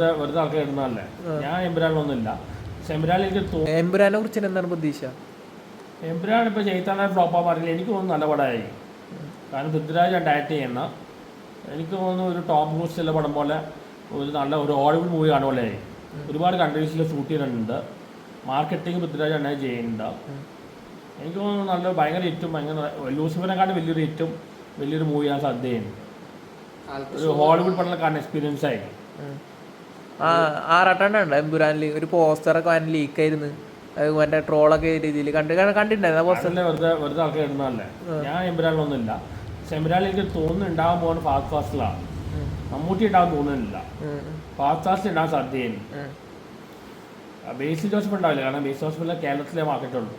വെറുതെ ആൾക്കാർ ഇടുന്നതല്ലേ ഞാൻ എമ്പുരാനിലൊന്നുമില്ല. പക്ഷെ എമ്പുരാൻ എനിക്ക് തോന്നുന്നു എമ്പുരാനെ കുറിച്ച് എന്താണ് പ്രതീക്ഷ? എമ്പുരാൻ ഇപ്പോൾ ചെയ്താനെ ഫ്ലോപ്പാ പറഞ്ഞില്ല? എനിക്ക് തോന്നുന്നു നല്ല പടമായി. കാരണം പൃഥ്വിരാജ് ഡയറക്റ്റ് ചെയ്യുന്ന എനിക്ക് തോന്നുന്നു ഒരു ടോപ്പ് ന്യൂസിലെ പടം പോലെ ഒരു നല്ല ഒരു ഹോളിവുഡ് മൂവി കാണുന്ന പോലെ ഒരുപാട് കൺട്രീസിൽ ഷൂട്ട് ചെയ്യുന്നുണ്ട്. മാർക്കറ്റിംഗ് പൃഥ്വിരാജ് തന്നെ ചെയ്യുന്നുണ്ട്. എനിക്ക് തോന്നുന്നു നല്ല ഭയങ്കര ഹിറ്റും ഭയങ്കര ലൂസിഫറിനെക്കാട്ടും വലിയൊരു ഹിറ്റും വലിയൊരു മൂവിയാണ് സാധ്യതയുണ്ട് ഒരു ഹോളിവുഡ് പടം കാണുന്ന എക്സ്പീരിയൻസ് ആയി. ആ ആറാട്ടെണ്ണ എമ്പുരാനിൽ ഒരു പോസ്റ്റർ ഒക്കെ വൻ ലീക്ക് ആയിരുന്നു അത് മറ്റേ ട്രോളൊക്കെ രീതിയിൽ കണ്ട് കണ്ടിട്ടുണ്ടായിരുന്നു പോസ്റ്റർ. വെറുതെ വെറുതെ ആൾക്കാർ ഇടുന്നതല്ലേ ഞാൻ എമ്പുരാനിലൊന്നുമില്ല പക്ഷെ എമ്പുരാനിൽ എനിക്ക് തോന്നുന്നുണ്ടാകാൻ പോകുന്ന ഫാസ്റ്റ് ഫാസ്റ്റിലാണ് മമ്മൂട്ടി ഇടാൻ തോന്നുന്നില്ല. ഫാസ്റ്റ് ഫാസ്റ്റ് ഇടാൻ സാധ്യതയുണ്ട് ബേസിക് ജോസഫ് ഉണ്ടാവില്ല. കാരണം ബേസിക് ജോസഫിലെ കേരളത്തിലെ മാർക്കറ്റുള്ളൂ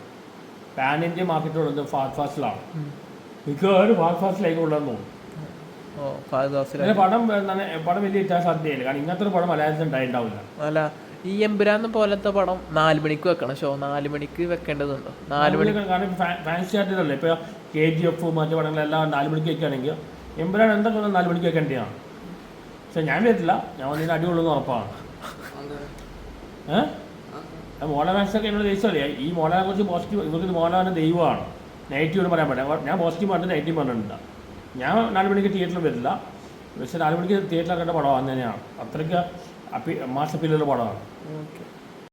പാൻ ഇന്ത്യ മാർക്കറ്റുള്ളത് ഫാസ്റ്റ് ഫാസ്റ്റിലാണ് മിക്കവാറും ഫാസ്റ്റ് ഫാസ്റ്റിലേക്ക് ഉള്ളതെന്ന് തോന്നുന്നു പടം വലിയ സാധ്യതയില്ല. കാരണം ഇങ്ങനത്തെ ഒരു പടം മലയാളത്തിൽ ഉണ്ടായിണ്ടാവില്ല അല്ല ഈ എമ്പുരാന്ന് പോലത്തെ പടം നാല് മണിക്ക് വെക്കണം. ഷോ നാല് മണിക്ക് വെക്കേണ്ടതുണ്ടോ? നാല് മണിക്ക് കാരണം ഫാൻസി ആയിട്ടല്ലേ ഇപ്പോൾ കെ ജി എഫ് മറ്റു പടങ്ങളെല്ലാം നാല് മണിക്ക് വെക്കുകയാണെങ്കിൽ എമ്പുരാൻ എന്തൊക്കെ നാല് മണിക്ക് വെക്കേണ്ടതാണ് പക്ഷെ ഞാൻ വരില്ല ഞാൻ വന്നതിന് അടിയുള്ളൂ ഉറപ്പാണ് ഏഹ് ഫാൻസൊക്കെ എന്നോട് ദേഷ്യമല്ലേ ഈ മോഹൻലാലിനെ കുറിച്ച് പോസിറ്റീവ് ഇവർക്ക് മോഹൻലാലിന്റെ ദൈവമാണ്. നെഗറ്റീവ് എന്ന് പറയാൻ പറ്റില്ല. ഞാൻ പോസിറ്റീവ് പറഞ്ഞിട്ട് നെഗറ്റീവ് പറഞ്ഞിട്ടുണ്ട്. ഞാൻ നാല് മണിക്ക് തിയേറ്ററിൽ വരില്ല. പക്ഷേ നാല് മണിക്ക് തിയേറ്ററിൽ കണ്ട പടം തന്നെയാണ്. അത്രയ്ക്ക് അപ്പി മാസപ്പിലുള്ള പടമാണ്. ഓക്കെ.